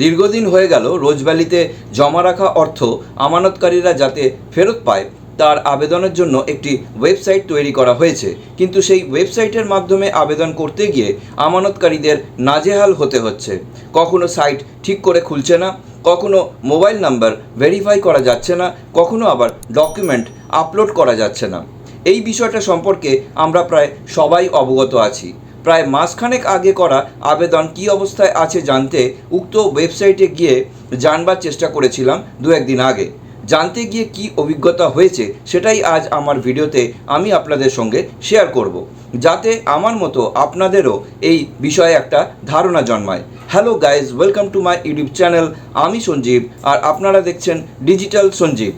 দীর্ঘদিন হয়ে গেল রোজভ্যালিতে জমা রাখা অর্থ আমানতকারীরা যাতে ফেরত পায়, তার আবেদনের জন্য একটি ওয়েবসাইট তৈরি করা হয়েছে। কিন্তু সেই ওয়েবসাইটের মাধ্যমে আবেদন করতে গিয়ে আমানতকারীদের নাজেহাল হতে হচ্ছে। কখনো সাইট ঠিক করে খুলছে না, কখনো মোবাইল নাম্বার ভেরিফাই করা যাচ্ছে না, কখনো আবার ডকুমেন্ট আপলোড করা যাচ্ছে না। এই বিষয়টা সম্পর্কে আমরা প্রায় সবাই অবগত আছি। প্রায় মাসখানেক আগে করা আবেদন কী অবস্থায় আছে জানতে উক্ত ওয়েবসাইটে গিয়ে জানবার চেষ্টা করেছিলাম দু একদিন আগে। জানতে গিয়ে কি অভিজ্ঞতা হয়েছে সেটাই আজ আমার ভিডিওতে আমি আপনাদের সঙ্গে শেয়ার করব। যাতে আমার মতো আপনাদেরও এই বিষয়ে একটা ধারণা জন্মায়। Hello guys welcome to my YouTube channel. আমি সঞ্জীব, আর আপনারা দেখছেন ডিজিটাল সঞ্জীব।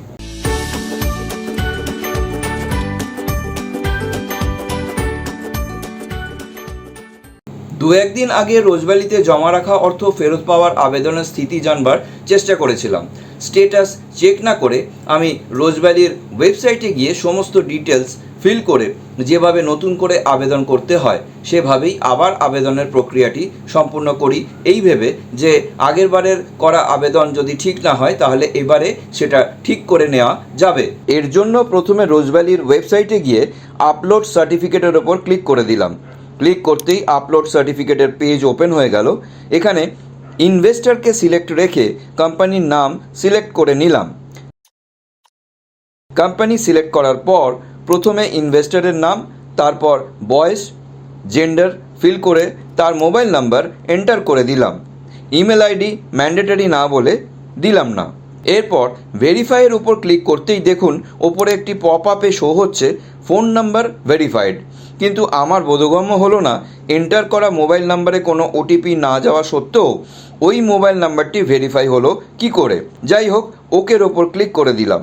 দু একদিন আগে রোজভ্যালিতে জমা রাখা অর্থ ফেরত পাওয়ার আবেদনের স্থিতি জানবার চেষ্টা করেছিলাম। স্টেটাস চেক না করে আমি রোজভ্যালির ওয়েবসাইটে গিয়ে সমস্ত ডিটেলস ফিল করে যেভাবে নতুন করে আবেদন করতে হয়, সেভাবেই আবার আবেদনের প্রক্রিয়াটি সম্পূর্ণ করি। এই ভেবে যে আগের বারের করা আবেদন যদি ঠিক না হয়, তাহলে এবারে সেটা ঠিক করে নেওয়া যাবে। এর জন্য প্রথমে রোজভ্যালির ওয়েবসাইটে গিয়ে আপলোড সার্টিফিকেটের ওপর ক্লিক করে দিলাম। ক্লিক করতেই আপলোড সার্টিফিকেটের পেজ ওপেন হয়ে গেল। এখানে ইনভেস্টরকে সিলেক্ট রেখে কোম্পানির নাম সিলেক্ট করে নিলাম। কোম্পানি সিলেক্ট করার পর প্রথমে ইনভেস্টরের নাম, তারপর বয়স জেন্ডার ফিল করে তার মোবাইল নাম্বার এন্টার করে দিলাম। ইমেল আইডি ম্যান্ডেটরি না বলে দিলাম না। এরপর ভেরিফাইয়ের উপর ক্লিক করতেই দেখুন, ওপরে একটি পপ আপে শো হচ্ছে ফোন নাম্বার ভেরিফাইড কিন্তু আমার বোধগম্য হলো না এন্টার করা মোবাইল নাম্বারে কোনো ওটিপি না যাওয়া সত্ত্বেও ওই মোবাইল নাম্বারটি ভেরিফাই হলো কি করে। যাই হোক, ওকের ওপর ক্লিক করে দিলাম।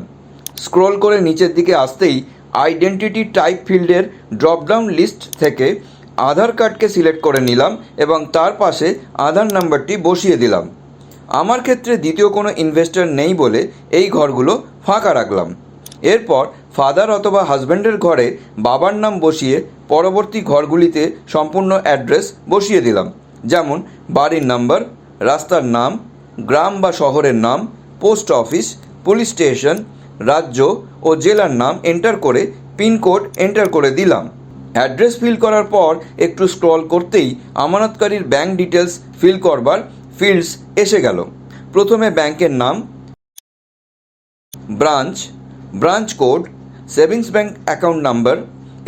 স্ক্রল করে নিচের দিকে আসতেই আইডেন্টিটি টাইপ ফিল্ডের ড্রপডাউন লিস্ট থেকে আধার কার্ডকে সিলেক্ট করে নিলাম এবং তার পাশে আধার নাম্বারটি বসিয়ে দিলাম। আমার ক্ষেত্রে দ্বিতীয় কোনো ইনভেস্টর নেই বলে এই ঘরগুলো ফাঁকা রাখলাম। এরপর ফাদার অথবা হাজব্যান্ডের ঘরে বাবার নাম বসিয়ে পরবর্তী ঘরগুলিতে সম্পূর্ণ অ্যাড্রেস বসিয়ে দিলাম। যেমন বাড়ির নাম্বার রাস্তার নাম, গ্রাম বা শহরের নাম পোস্ট অফিস পুলিশ স্টেশন রাজ্য ও জেলার নাম এন্টার করে পিনকোড এন্টার করে দিলাম। অ্যাড্রেস ফিল করার পর একটু স্ক্রল করতেই আমানতকারীর ব্যাংক ডিটেলস ফিল করবার ফিল্ডস এসে গেল। প্রথমে ব্যাংকের নাম branch branch code, savings bank account number,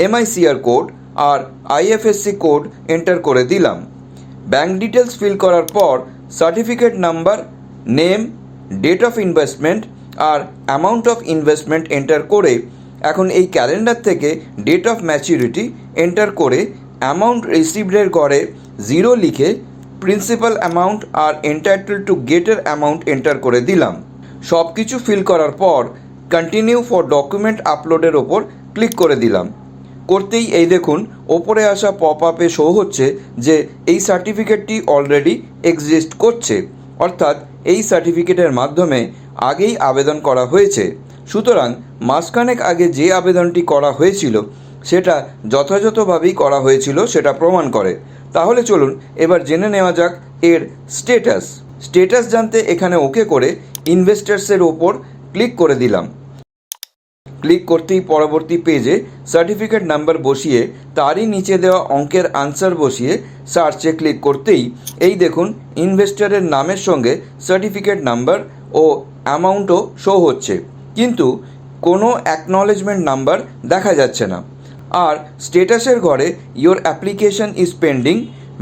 MICR code আর আইএফএসসি কোড এন্টার করে দিলাম। ব্যাঙ্ক ডিটেলস ফিল করার পর certificate number, name, date of investment R amount of investment enter করে এখন এই ক্যালেন্ডার থেকে ডেট অফ ম্যাচিউরিটি এন্টার করে amount রিসিভডের ঘরে জিরো লিখে প্রিন্সিপাল অ্যামাউন্ট আর এন্টাইটেল টু গেটের অ্যামাউন্ট এন্টার করে দিলাম। সব কিছু ফিল করার পর কন্টিনিউ ফর ডকুমেন্ট আপলোডের ওপর ক্লিক করে দিলাম। করতেই এই দেখুন, ওপরে আসা পপ আপে শো হচ্ছে যে এই সার্টিফিকেটটি অলরেডি এক্সিস্ট করছে। অর্থাৎ এই সার্টিফিকেটের মাধ্যমে আগেই আবেদন করা হয়েছে। সুতরাং মাসখানেক আগে যে আবেদনটি করা হয়েছিল, সেটা যথাযথভাবেই করা হয়েছিল সেটা প্রমাণ করে। তাহলে চলুন, এবার জেনে নেওয়া যাক এর স্টেটাস স্টেটাস জানতে এখানে ওকে করে ইনভেস্টার্সের ওপর ক্লিক করে দিলাম। ক্লিক করতেই পরবর্তী পেজে সার্টিফিকেট নাম্বার বসিয়ে তারই নিচে দেওয়া অঙ্কের আনসার বসিয়ে সার্চে ক্লিক করতেই এই দেখুন ইনভেস্টরের নামের সঙ্গে সার্টিফিকেট নাম্বার ও অ্যামাউন্টও শো হচ্ছে। কিন্তু কোনো অ্যাকনলেজমেন্ট নাম্বার দেখা যাচ্ছে না। আর স্টেটাসের ঘরে your application is pending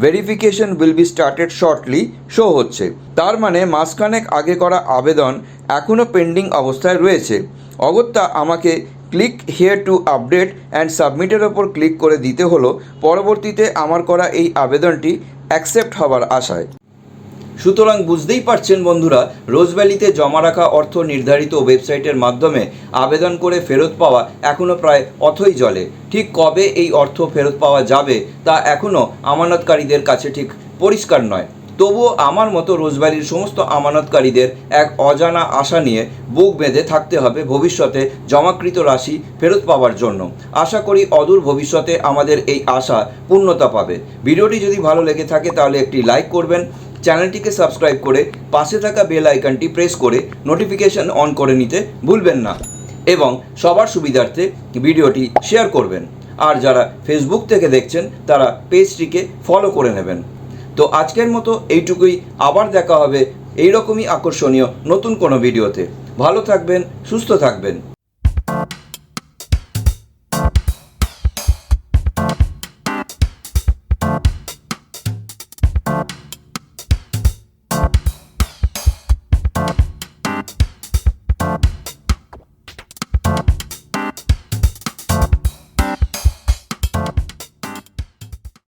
verification will be started shortly show হচ্ছে। তার মানে মাসখানেক আগে করা আবেদন এখনও পেন্ডিং অবস্থায় রয়েছে। অগত্যা আমাকে click here to update and সাবমিটের ওপর ক্লিক করে দিতে হলো। পরবর্তীতে আমার করা এই আবেদনটি অ্যাকসেপ্ট হবার আশায়। সুতরাং বুঝতেই পারছেন বন্ধুরা রোজভ্যালিতে জমা রাখা অর্থ নির্ধারিত ওয়েবসাইটের মাধ্যমে আবেদন করে ফেরত পাওয়া এখনও প্রায় অথই জলে। ঠিক কবে এই অর্থ ফেরত পাওয়া যাবে তা এখনও আমানতকারীদের কাছে ঠিক পরিষ্কার নয়। তবুও আমার মতো রোজভ্যালির সমস্ত আমানতকারীদের এক অজানা আশা নিয়ে বুক বেঁধে থাকতে হবে ভবিষ্যতে জমাকৃত রাশি ফেরত পাওয়ার জন্য। আশা করি অদূর ভবিষ্যতে আমাদের এই আশা পূর্ণতা পাবে। ভিডিওটি যদি ভালো লেগে থাকে তাহলে একটি লাইক করবেন চ্যানেলটিকে সাবস্ক্রাইব করে পাশে থাকা বেল আইকনটি প্রেস করে নোটিফিকেশন অন করে নিতে ভুলবেন না এবং সবার সুবিধার্থে ভিডিওটি শেয়ার করবেন। আর যারা ফেসবুক থেকে দেখছেন, তারা পেজটিকে ফলো করে নেবেন। তো আজকের মতো এইটুকুই। আবার দেখা হবে এইরকমই আকর্ষণীয় নতুন কোনো ভিডিওতে। ভালো থাকবেন, সুস্থ থাকবেন।